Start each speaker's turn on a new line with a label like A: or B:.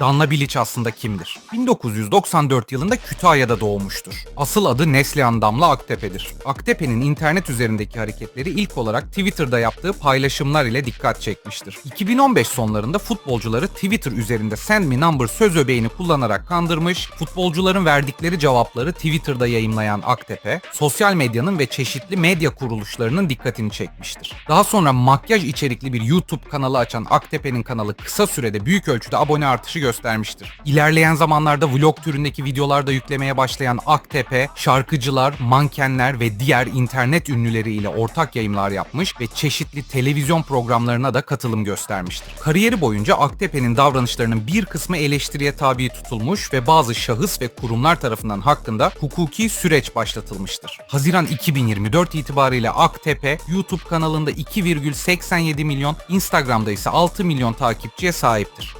A: Danla Bilic aslında kimdir? 1994 yılında Kütahya'da doğmuştur. Asıl adı Neslihan Damla Aktepe'dir. Aktepe'nin internet üzerindeki hareketleri ilk olarak Twitter'da yaptığı paylaşımlar ile dikkat çekmiştir. 2015 sonlarında futbolcuları Twitter üzerinde Send Me Number söz öbeğini kullanarak kandırmış, futbolcuların verdikleri cevapları Twitter'da yayımlayan Aktepe, sosyal medyanın ve çeşitli medya kuruluşlarının dikkatini çekmiştir. Daha sonra makyaj içerikli bir YouTube kanalı açan Aktepe'nin kanalı kısa sürede büyük ölçüde abone artışı göstermiştir. İlerleyen zamanlarda vlog türündeki videolarda yüklemeye başlayan Aktepe, şarkıcılar, mankenler ve diğer internet ünlüleri ile ortak yayımlar yapmış ve çeşitli televizyon programlarına da katılım göstermiştir. Kariyeri boyunca Aktepe'nin davranışlarının bir kısmı eleştiriye tabi tutulmuş ve bazı şahıs ve kurumlar tarafından hakkında hukuki süreç başlatılmıştır. Haziran 2024 itibariyle Aktepe YouTube kanalında 2,87 milyon, Instagram'da ise 6 milyon takipçiye sahiptir.